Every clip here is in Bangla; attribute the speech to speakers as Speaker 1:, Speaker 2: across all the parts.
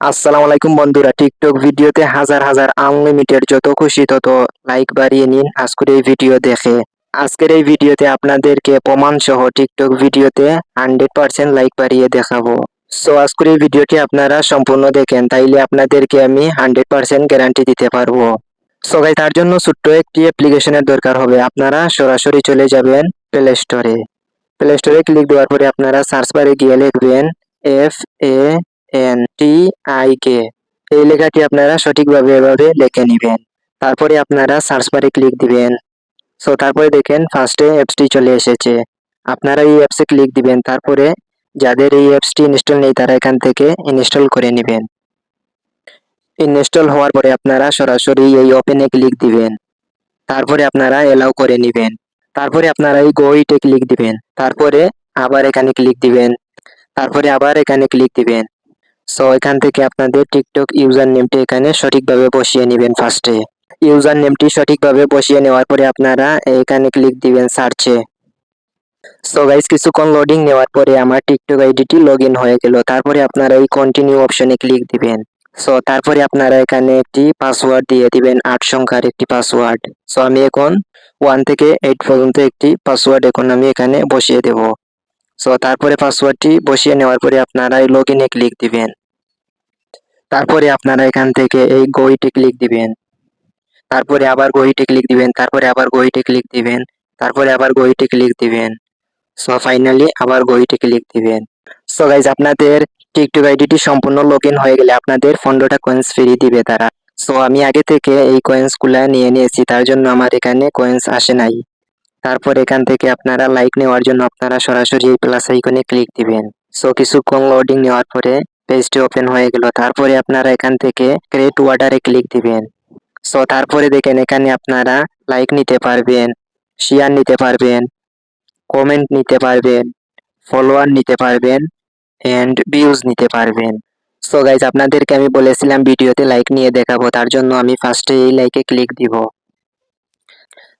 Speaker 1: আসসালামু আলাইকুম বন্ধুরা টিকটক ভিডিওতে হাজার হাজার আনলিমিটেড যত খুশি তত লাইক বাড়িয়ে নিন আজকের এই ভিডিও দেখে। আজকের এই ভিডিওতে আপনাদেরকে প্রমাণ সহ টিকটক ভিডিওতে হান্ড্রেড পার্সেন্ট লাইক বাড়িয়ে দেখাবো। সো আজকের এই ভিডিওটি আপনারা সম্পূর্ণ দেখেন, তাইলে আপনাদেরকে আমি হান্ড্রেড পার্সেন্ট গ্যারান্টি দিতে পারব। সো তার জন্য ছোট্ট একটি অ্যাপ্লিকেশনের দরকার হবে। আপনারা সরাসরি চলে যাবেন প্লে স্টোরে প্লে স্টোরে ক্লিক দেওয়ার পরে আপনারা সার্চ বারে গিয়ে লিখবেন F A N T I K এই লেখাটি আপনারা সঠিকভাবে এভাবে লিখে নেবেন। তারপরে আপনারা সার্চ বারে ক্লিক দিবেন। সো তারপরে দেখেন ফার্স্টে অ্যাপসটি চলে এসেছে। আপনারা এই অ্যাপসে ক্লিক দিবেন, তারপরে যাদের এই অ্যাপসটি ইনস্টল নেই, তারা এখান থেকে ইনস্টল করে নেবেন। ইনস্টল হওয়ার পরে আপনারা সরাসরি এই ওপেনে ক্লিক দিবেন। তারপরে আপনারা এলাও করে নেবেন। তারপরে আপনারা এই গোইটে ক্লিক দিবেন। তারপরে আবার এখানে ক্লিক দিবেন। তারপরে আবার এখানে ক্লিক দিবেন। সো এখান থেকে আপনাদের টিকটক ইউজার নেমটি এখানে সঠিকভাবে বসিয়ে নেবেন ফার্স্টে ইউজার নেমটি সঠিকভাবে বসিয়ে নেওয়ার পরে আপনারা এখানে ক্লিক দিবেন সার্চে সো গাইস কিছুক্ষণ লোডিং নেওয়ার পরে আমার টিকটক আইডিটি লগ হয়ে গেল। তারপরে আপনারা এই কন্টিনিউ অপশনে ক্লিক দিবেন। সো তারপরে আপনারা এখানে একটি পাসওয়ার্ড দিয়ে দিবেন, আট সংখ্যার একটি পাসওয়ার্ড সো আমি এখন ওয়ান থেকে এইট পর্যন্ত একটি পাসওয়ার্ড এখন আমি এখানে বসিয়ে দেব। সো তারপরে পাসওয়ার্ডটি বসিয়ে নেওয়ার পরে আপনারা এই লগ ক্লিক দিবেন। তারপরে আপনারা এখান থেকে এই গইটে ক্লিক দিবেন। তারপরে আবার গইটে ক্লিক দিবেন, তারপরে আবার গইটে ক্লিক দিবেন, তারপরে আবার গইটে ক্লিক দিবেন। সো ফাইনালি আবার গইটে ক্লিক দিবেন। সো গাইজ আপনাদের টিকটক আইডিটি সম্পূর্ণ লগ হয়ে গেলে আপনাদের পনেরোটা কয়েন্স ফ্রি দিবে তারা। সো আমি আগে থেকে এই কয়েন্সগুলা নিয়ে নিয়েছি, তার জন্য আমার এখানে কয়েন্স আসে নাই। তারপর এখান থেকে আপনারা লাইক নেওয়ার জন্য আপনারা সরাসরি এই প্লাস আইকনে ক্লিক দিবেন। সো কিছুক্ষণ লোডিং নেওয়ার পরে পেজটি ওপেন হয়ে গেল। তারপরে আপনারা এখান থেকে ক্রিয়েট ওয়ার্ডারে ক্লিক দিবেন। সো তারপরে দেখেন এখানে আপনারা লাইক নিতে পারবেন শেয়ার নিতে পারবেন কমেন্ট নিতে পারবেন ফলোয়ার নিতে পারবেন অ্যান্ড ভিউজ নিতে পারবেন। সো গাইজ আপনাদেরকে আমি বলেছিলাম ভিডিওতে লাইক নিয়ে দেখাবো, তার জন্য আমি ফার্স্টে এই লাইকে ক্লিক দিব।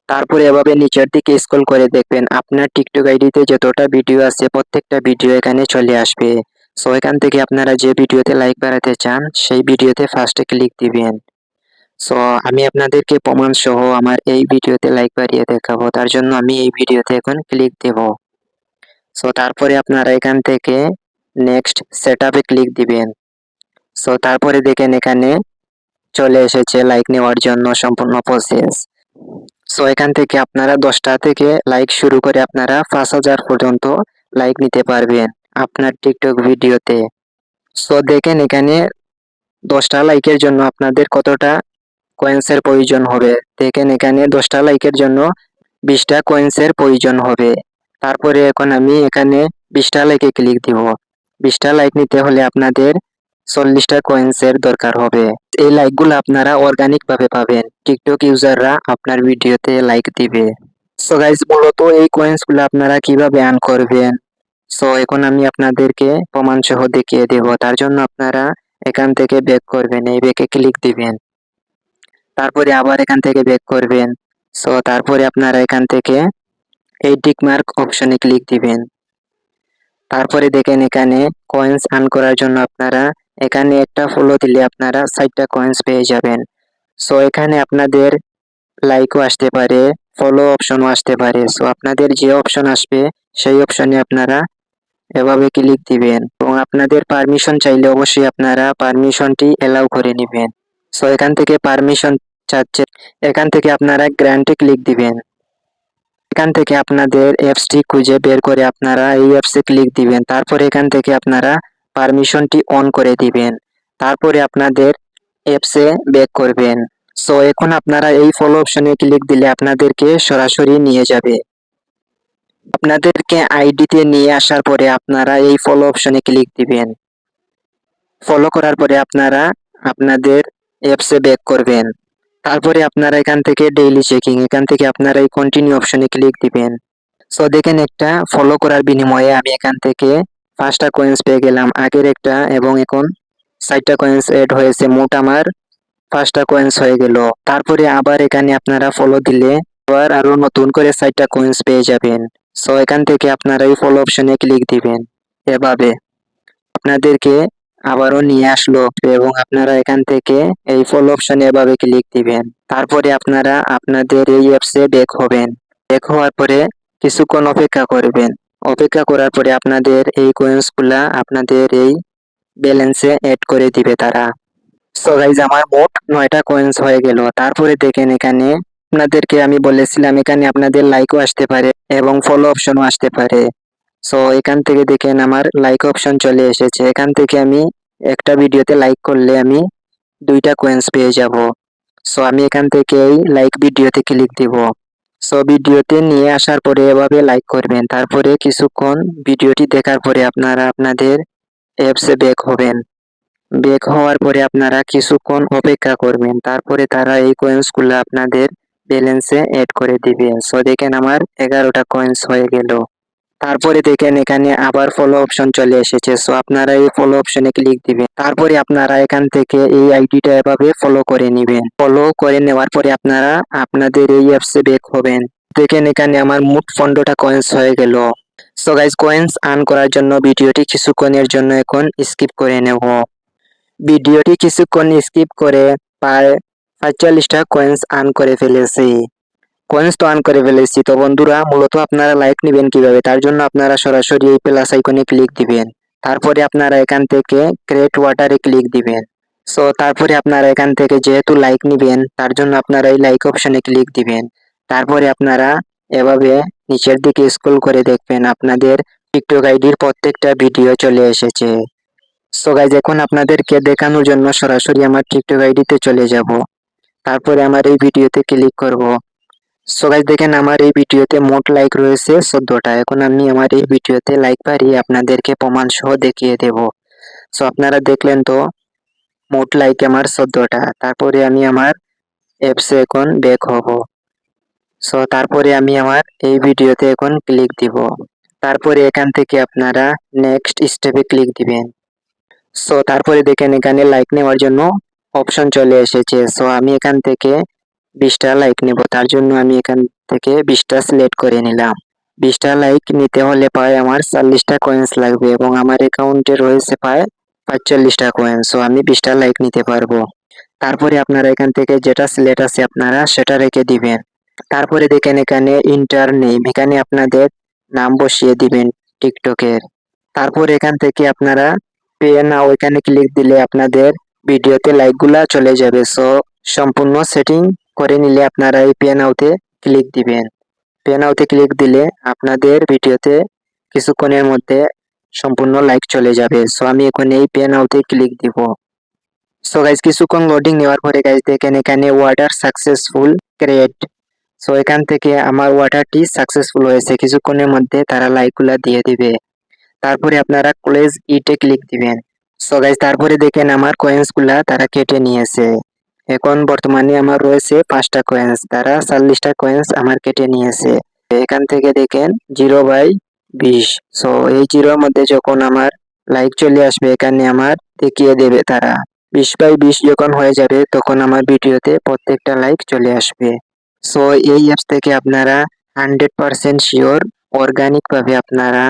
Speaker 1: তারপরে এভাবে নিচের দিকে স্ক্রল করে দেখবেন, আপনার টিকটক আইডিতে যতটা ভিডিও আছে, প্রত্যেকটা ভিডিও এখানে চলে আসবে। সো এখান থেকে আপনারা যে ভিডিওতে লাইক বাড়াতে চান, সেই ভিডিওতে ফার্স্টে ক্লিক দিবেন। সো আমি আপনাদেরকে প্রমাণ সহ আমার এই ভিডিওতে লাইক বাড়িয়ে দেখাবো। তার জন্য আমি এই ভিডিওতে এখন ক্লিক দেব। সো তারপরে আপনারা এখান থেকে নেক্সট সেট ক্লিক দিবেন। সো তারপরে দেখেন এখানে চলে এসেছে লাইক নেওয়ার জন্য সম্পূর্ণ প্রসেস সো এখান থেকে আপনারা দশটা থেকে লাইক শুরু করে আপনারা পাঁচ হাজার পর্যন্ত লাইক নিতে পারবেন। আপনার টিকটক ভিডিওতে। সো দেখেন এখানে দশটা লাইকের জন্য আপনাদের কতটা কয়েন্সের প্রয়োজন হবে। দেখেন এখানে দশটা লাইকের জন্য বিশটা কয়েন্সের প্রয়োজন হবে। তারপরে এখন আমি এখানে বিশটা লাইকে ক্লিক দিব। বিশটা লাইক নিতে হলে আপনাদের চল্লিশটা কয়েন্সের দরকার হবে। এই লাইকগুলো আপনারা অর্গানিকভাবে পাবেন। টিকটক ইউজাররা আপনার ভিডিওতে লাইক দিবে। সো গাইজ মূলত এই কয়েন্সগুলো আপনারা কীভাবে আর্ন করবেন? সো এখন আমি আপনাদেরকে প্রমাণ সহ দেখিয়ে দেব। তার জন্য আপনারা এখান থেকে ব্যাক করবেন, এই ব্যাকে ক্লিক দিবেন। তারপরে আবার এখান থেকে ব্যাক করবেন। সো তারপরে আপনারা এখান থেকে এই টিক মার্ক অপশনে ক্লিক দিবেন। তারপরে দেখেন এখানে কয়েন্স আর্ন করার জন্য আপনারা এখানে একটা ফলো দিলে আপনারা ষাটটা কয়েন্স পেয়ে যাবেন। সো এখানে আপনাদের লাইকও আসতে পারে ফলো অপশনও আসতে পারে। সো আপনাদের যে অপশন আসবে, সেই অপশনে আপনারা এভাবে ক্লিক দিবেন এবং আপনাদের পারমিশন চাইলে অবশ্যই আপনারা পারমিশনটি এলাও করে নেবেন। সো এখান থেকে পারমিশন চাচ্ছে, এখান থেকে আপনারা গ্র্যান্টে ক্লিক দিবেন। এখান থেকে আপনাদের অ্যাপসটি খুঁজে বের করে আপনারা এই অ্যাপসে ক্লিক দিবেন। তারপরে এখান থেকে আপনারা পারমিশনটি অন করে দিবেন। তারপরে আপনাদের অ্যাপসে ব্যাক করবেন। সো এখন আপনারা এই ফলো অপশনে ক্লিক দিলে আপনাদেরকে সরাসরি নিয়ে যাবে। আপনাদেরকে আইডিতে নিয়ে আসার পরে আপনারা এই ফলো অপশনে ক্লিক দিবেন। ফলো করার পরে আপনারা আপনাদের অ্যাপসে ব্যাক করবেন। তারপরে আপনারা এখান থেকে ডেইলি চেকিং এখান থেকে আপনারা এই কন্টিনিউ অপশনে ক্লিক দিবেন। সো দেখেন একটা ফলো করার বিনিময়ে আমি এখান থেকে পাঁচটা কয়েন্স পেয়ে গেলাম। আগের একটা এবং এখন ষাটটা কয়েন্স এড হয়েছে। মোট আমার পাঁচটা কয়েন্স হয়ে গেল। তারপরে আবার এখানে আপনারা ফলো দিলে আবার আরও নতুন করে ষাটটা কয়েন্স পেয়ে যাবেন। সো এখান থেকে আপনারা এই ফলো অপশনে ক্লিক দিবেন। এভাবে আপনাদেরকে আবারও নিয়ে আসলো এবং আপনারা এখান থেকে এই ফল অপশনে এভাবে ক্লিক দিবেন। তারপরে আপনারা আপনাদের এই অ্যাপসে ব্যাক হবেন। ব্যাক হওয়ার পরে কিছুক্ষণ অপেক্ষা করবেন। অপেক্ষা করার পরে আপনাদের এই কয়েন্সগুলা আপনাদের এই ব্যালেন্সে অ্যাড করে দিবে তারা। সো গাইজ আমার মোট নয়টা কয়েন্স হয়ে গেল। তারপরে দেখেন এখানে আপনাদেরকে আমি বলেছিলাম, এখানে আপনাদের লাইকও আসতে পারে এবং ফলো অপশনও আসতে পারে। সো এখান থেকে দেখেন আমার লাইক অপশন চলে এসেছে। এখান থেকে আমি একটা ভিডিওতে লাইক করলে আমি দুইটা কয়েন্স পেয়ে যাব। সো আমি এখান থেকে এই লাইক ভিডিওতে ক্লিক দিব। সো ভিডিওতে নিয়ে আসার পরে এভাবে লাইক করবেন। তারপরে কিছুক্ষণ ভিডিওটি দেখার পরে আপনারা আপনাদের অ্যাপসে ব্যাক হবেন। ব্যাক হওয়ার পরে আপনারা কিছুক্ষণ অপেক্ষা করবেন। তারপরে তারা এই কয়েন্সগুলো আপনাদের ব্যালেন্সে অ্যাড করে দিবে সো দেখেন আমার এগারোটা কয়েন্স হয়ে গেল। তারপরে দেখেন এখানে আবার ফলো অপশন চলে এসেছে। সো আপনারা এই ফলো অপশনে ক্লিক দিবেন। তারপরে আপনারা এখান থেকে এই আইডিটা এভাবে ফলো করে নেবেন। ফলো করে নেওয়ার পরে আপনারা আপনাদের এই অ্যাপসে ব্যাক হবেন। দেখেন এখানে আমার মোট পনেরোটা কয়েন্স হয়ে গেল। সো গাইজ কয়েন্স আর্ন করার জন্য ভিডিওটি কিছুক্ষণের জন্য এখন স্কিপ করে নেব। ভিডিওটি কিছুক্ষণ স্কিপ করে প্রায় পাঁচচল্লিশটা কয়েন্স আর্ন করে ফেলেছি। কয়েন্স তো আর্ন করে ফেলেছি। তো বন্ধুরা, মূলত আপনারা লাইক নেবেন কীভাবে? তার জন্য আপনারা সরাসরি এই প্লাস আইকনে ক্লিক দিবেন। তারপরে আপনারা এখান থেকে ক্রেট ওয়াটারে ক্লিক দিবেন। সো তারপরে আপনারা এখান থেকে যেহেতু লাইক নেবেন, তার জন্য আপনারা এই লাইক অপশনে ক্লিক দিবেন। তারপরে আপনারা এভাবে নিচের দিকে স্ক্রল করে দেখবেন, আপনাদের টিকটক আইডির প্রত্যেকটা ভিডিও চলে এসেছে। সো গাইজ এখন আপনাদেরকে দেখানোর জন্য সরাসরি আমার টিকটক আইডিতে চলে যাব। তারপরে আমার এই ভিডিওতে ক্লিক করব। সো গাইজ দেখেন আমার এই ভিডিওতে মোট লাইক রয়েছে চোদ্দটা। এখন আমি আমার এই ভিডিওতে লাইক পারিয়ে আপনাদেরকে প্রমাণ সহ দেখিয়ে দেব। সো আপনারা দেখলেন তো, মোট লাইক আমার চোদ্দটা। তারপরে আমি আমার অ্যাপসে এখন ব্যাক হব। সো তারপরে আমি আমার এই ভিডিওতে এখন ক্লিক দিব। তারপরে এখান থেকে আপনারা নেক্সট স্টেপে ক্লিক দিবেন। সো তারপরে দেখেন এখানে লাইক নেওয়ার জন্য অপশন চলে এসেছে। সো আমি এখান থেকে বিশটা লাইক নেব। তার জন্য আমি এখান থেকে বিশটা সিলেক্ট করে নিলাম। বিশটা লাইক নিতে হলে পায় আমার চল্লিশটা কয়েন্স লাগবে এবং আমার অ্যাকাউন্টে রয়েছে প্রায় পাঁচচল্লিশটা কয়েন্স সো আমি বিশটা লাইক নিতে পারব। তারপরে আপনারা এখান থেকে যেটা সিলেক্ট আছে আপনারা সেটা রেখে দিবেন। তারপরে দেখেন এখানে ইন্টার নেম এখানে আপনাদের নাম বসিয়ে দিবেন টিকটকের। তারপর এখান থেকে আপনারা পে নাও এখানে ক্লিক দিলে আপনাদের ভিডিওতে লাইকগুলা চলে যাবে। সো, সম্পূর্ণ সেটিং করে নিলে আপনারা এই পে নাওতে ক্লিক দিবেন। পে নাওতে ক্লিক দিলে আপনাদের ভিডিওতে কিছুক্ষণের মধ্যে সম্পূর্ণ লাইক চলে যাবে। সো, আমি এখন এই পে নাওতে ক্লিক দিব। সো গাইজ কিছুক্ষণ লোডিং নেওয়ার পরে গাইজ দেখেন এখানে ওয়াটার সাকসেসফুল ক্রিয়েট সো, এখান থেকে আমার ওয়াটারটি সাকসেসফুল হয়েছে। কিছুক্ষণের মধ্যে তারা লাইকগুলা দিয়ে দিবে। তারপরে আপনারা ক্লোজ ইটে ক্লিক দিবেন। সো গাইজ তারপরে দেখেন আমার কয়েন্সগুলা তারা কেটে নিয়েছে। এখন বর্তমানে আমার রয়েছে পাঁচটা কয়েন্স তারা চল্লিশটা কয়েন্স আমার কেটে নিয়েছে। এখান থেকে দেখেন জিরো বাই বিশ। সো এই জিরোর মধ্যে যখন আমার লাইক চলে আসবে, এখানে আমার দেখিয়ে দেবে তারা। বিশ বাই বিশ যখন হয়ে যাবে, তখন আমার ভিডিওতে প্রত্যেকটা লাইক চলে আসবে। সো এই অ্যাপস থেকে আপনারা হান্ড্রেড পার্সেন্ট শিওর অর্গানিক ভাবে আপনারা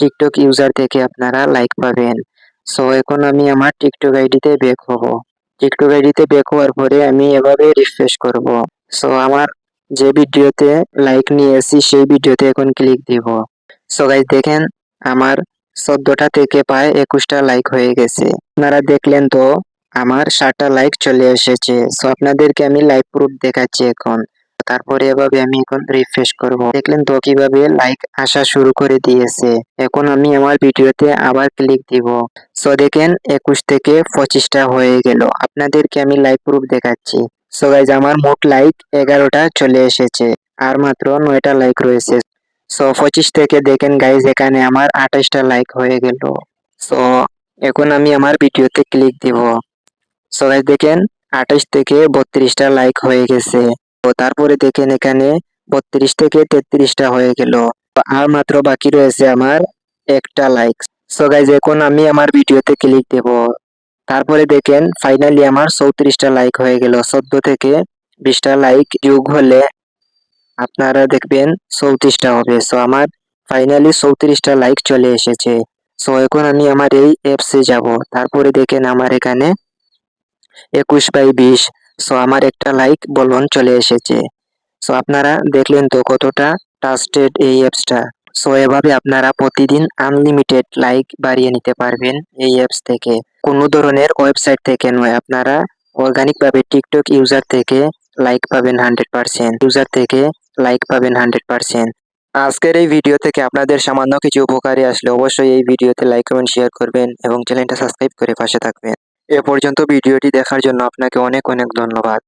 Speaker 1: টিকটক ইউজার থেকে আপনারা লাইক পাবেন। সো এখন আমি আমার টিকটক আইডিতে ব্যাক হব। টিকটক আইডিতে ব্যাক হওয়ার পরে আমি এভাবে রিফ্রেশ করব। সো আমার যে ভিডিওতে লাইক নিয়েছি সেই ভিডিওতে এখন ক্লিক দিব। সো গাইজ দেখেন, আমার চোদ্দটা থেকে প্রায় একুশটা লাইক হয়ে গেছে। আপনারা দেখলেন তো, আমার ষাটটা লাইক চলে এসেছে। সো আপনাদেরকে আমি লাইভ প্রুফ দেখাচ্ছি এখন। তারপরে এভাবে আমি এখন রিফ্রেশ করব। দেখলেন তো কীভাবে লাইক আসা শুরু করে দিয়েছে। এখন আমি আমার ভিডিওতে আবার ক্লিক দিব। সো দেখেন একুশ থেকে পঁচিশটা হয়ে গেল। আপনাদেরকে আমি লাইভ প্রুফ দেখাচ্ছি। সো গাইজ আমার মোট লাইক এগারোটা চলে এসেছে। আর মাত্র নয়টা লাইক রয়েছে। সো পঁচিশ থেকে দেখেন গাইজ এখানে আমার আঠাশটা লাইক হয়ে গেল। সো এখন আমি আমার ভিডিওতে ক্লিক দিব। সো গাইজ দেখেন আঠাশ থেকে বত্রিশটা লাইক হয়ে গেছে। তো তারপরে দেখেন এখানে বত্রিশ থেকে তেত্রিশটা হয়ে গেল। আর মাত্র বাকি রয়েছে আমার একটা লাইক সো গাইজ এখন আমি আমার ভিডিওতে ক্লিক দেব। তারপরে দেখেন ফাইনালি আমার চৌত্রিশটা লাইক হয়ে গেল। চোদ্দ থেকে বিশটা লাইক যোগ হলে আপনারা দেখবেন চৌত্রিশটা হবে। সো আমার ফাইনালি চৌত্রিশটা লাইক চলে এসেছে। সো এখন আমি আমার এই অ্যাপসে যাব। তারপরে দেখেন আমার এখানে একুশ বাই বিশ। সো আমার একটা লাইক বলন চলে এসেছে। সো আপনারা দেখলেন তো কতটা ট্রাস্টেড এই অ্যাপসটা সো এভাবে আপনারা প্রতিদিন আনলিমিটেড লাইক বাড়িয়ে নিতে পারবেন এই অ্যাপস থেকে। কোনো ধরনের ওয়েবসাইট থেকে নয়, আপনারা অর্গানিক ভাবে টিকটক ইউজার থেকে লাইক পাবেন হান্ড্রেড পারসেন্ট ইউজার থেকে লাইক পাবেন হান্ড্রেড পার্সেন্ট আজকের এই ভিডিও থেকে আপনাদের সামান্য কিছু উপকারে আসলে অবশ্যই এই ভিডিওতে লাইক কমেন্ট শেয়ার করবেন এবং চ্যানেলটা সাবস্ক্রাইব করে পাশে থাকবেন। এ পর্যন্ত ভিডিওটি দেখার জন্য আপনাকে অনেক অনেক ধন্যবাদ।